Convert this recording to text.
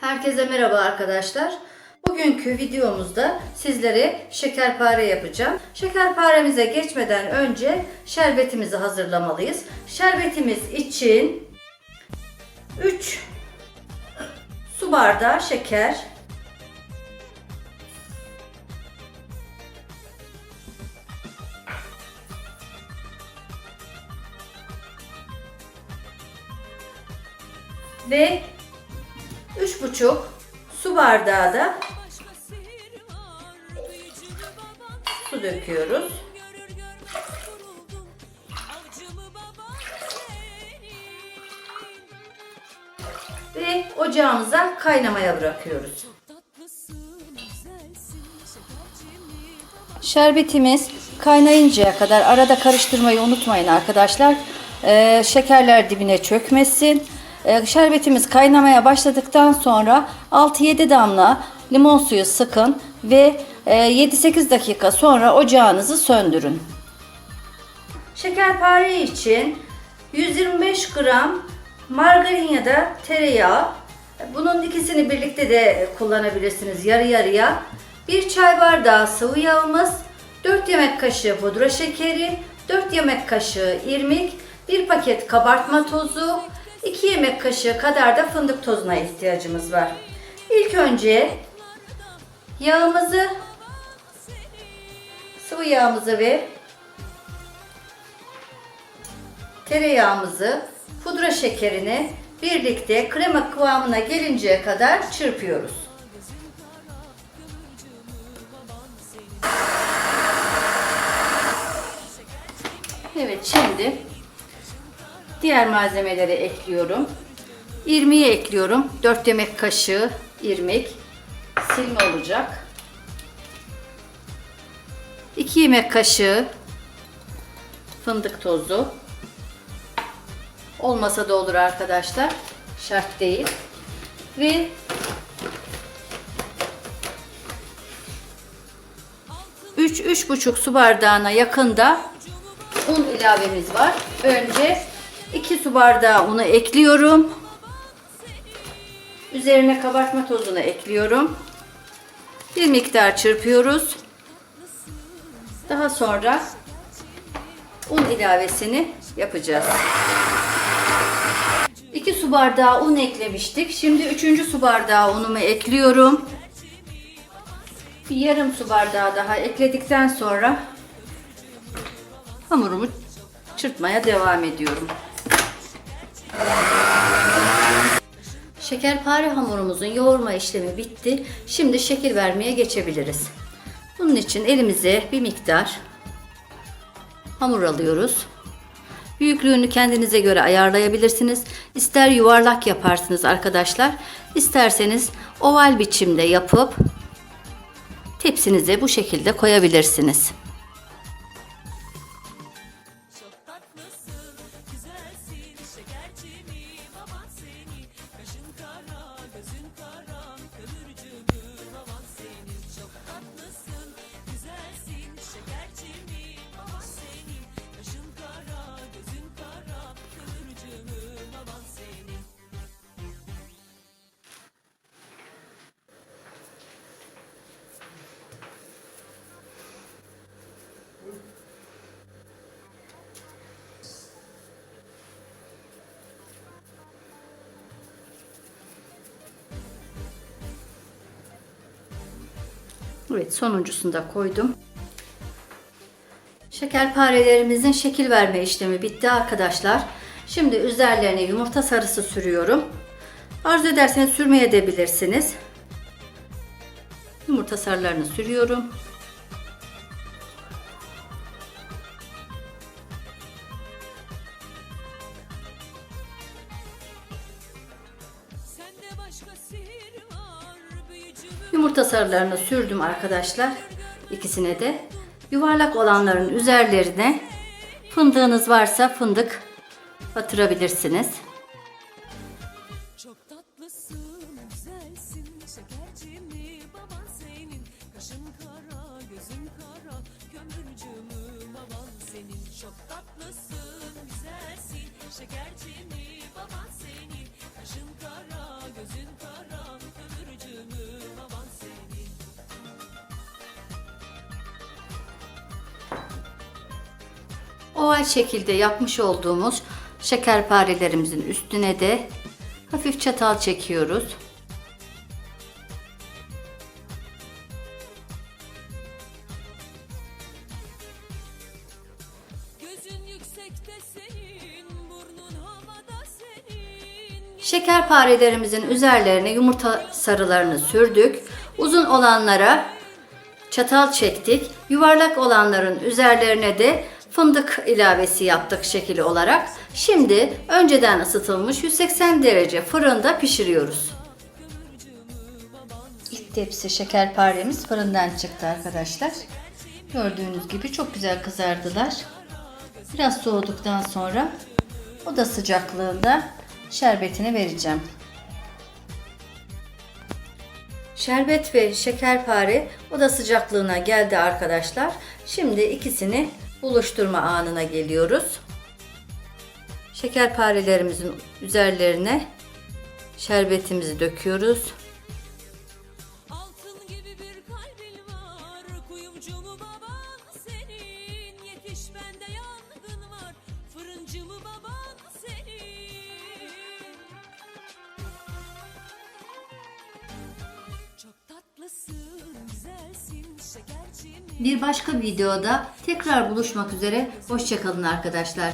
Herkese merhaba arkadaşlar. Bugünkü videomuzda sizlere şekerpare yapacağım. Şekerparemize geçmeden önce şerbetimizi hazırlamalıyız. Şerbetimiz için 3 su bardağı şeker, ve 3,5 su bardağı da su döküyoruz. Ve ocağımıza kaynamaya bırakıyoruz. Şerbetimiz kaynayıncaya kadar arada karıştırmayı unutmayın arkadaşlar. Ee, şekerler dibine çökmesin. Ee, şerbetimiz kaynamaya başladıktan sonra 6-7 damla limon suyu sıkın ve e, 7-8 dakika sonra ocağınızı söndürün. Şekerpare için 125 gram margarin ya da tereyağı. Bunun ikisini birlikte de kullanabilirsiniz yarı yarıya. 1 çay bardağı sıvı yağımız, 4 yemek kaşığı pudra şekeri, 4 yemek kaşığı irmik, 1 paket kabartma tozu, 2 yemek kaşığı kadar da fındık tozuna ihtiyacımız var. İlk önce yağımızı, sıvı yağımızı ve tereyağımızı, pudra şekerini birlikte krema kıvamına gelinceye kadar çırpıyoruz. Evet şimdi diğer malzemeleri ekliyorum. İrmiği ekliyorum. 4 yemek kaşığı irmik. Silme olacak. 2 yemek kaşığı fındık tozu. Olmasa da olur arkadaşlar. Şart değil. Ve üç, üç buçuk su bardağına yakında un ilavemiz var. Önce 2 su bardağı unu ekliyorum. Üzerine kabartma tozunu ekliyorum. Bir miktar çırpıyoruz. Daha sonra un ilavesini yapacağız. 2 su bardağı un eklemiştik. Şimdi 3. su bardağı unumu ekliyorum. Bir yarım su bardağı daha ekledikten sonra hamurumu çırpmaya devam ediyorum. Şekerpare hamurumuzun yoğurma işlemi bitti. Şimdi şekil vermeye geçebiliriz. Bunun için elimize bir miktar hamur alıyoruz. Büyüklüğünü kendinize göre ayarlayabilirsiniz. İster yuvarlak yaparsınız arkadaşlar. İsterseniz oval biçimde yapıp tepsinize bu şekilde koyabilirsiniz. Evet sonuncusunu da koydum. Şekerparelerimizin şekil verme işlemi bitti arkadaşlar. Şimdi üzerlerine yumurta sarısı sürüyorum. Arzu ederseniz sürmeye de bilirsiniz. Yumurta sarılarını sürüyorum. Yumurta sarılarını sürdüm arkadaşlar. İkisine de. Yuvarlak olanların üzerlerine fındığınız varsa fındık batırabilirsiniz. Çok tatlısın, güzelsin, şekerci Oval şekilde yapmış olduğumuz şekerparelerimizin üstüne de hafif çatal çekiyoruz. Şekerparelerimizin üzerlerine yumurta sarılarını sürdük. Uzun olanlara çatal çektik. Yuvarlak olanların üzerlerine de fındık ilavesi yaptık şekil olarak. Şimdi önceden ısıtılmış 180 derece fırında pişiriyoruz. İlk tepsi şekerparemiz fırından çıktı arkadaşlar. Gördüğünüz gibi çok güzel kızardılar. Biraz soğuduktan sonra oda sıcaklığında şerbetini vereceğim. Şerbet ve şekerpare oda sıcaklığına geldi arkadaşlar. Şimdi ikisini buluşturma anına geliyoruz. Şekerparelerimizin üzerlerine şerbetimizi döküyoruz. Bir başka videoda tekrar buluşmak üzere. Hoşçakalın arkadaşlar.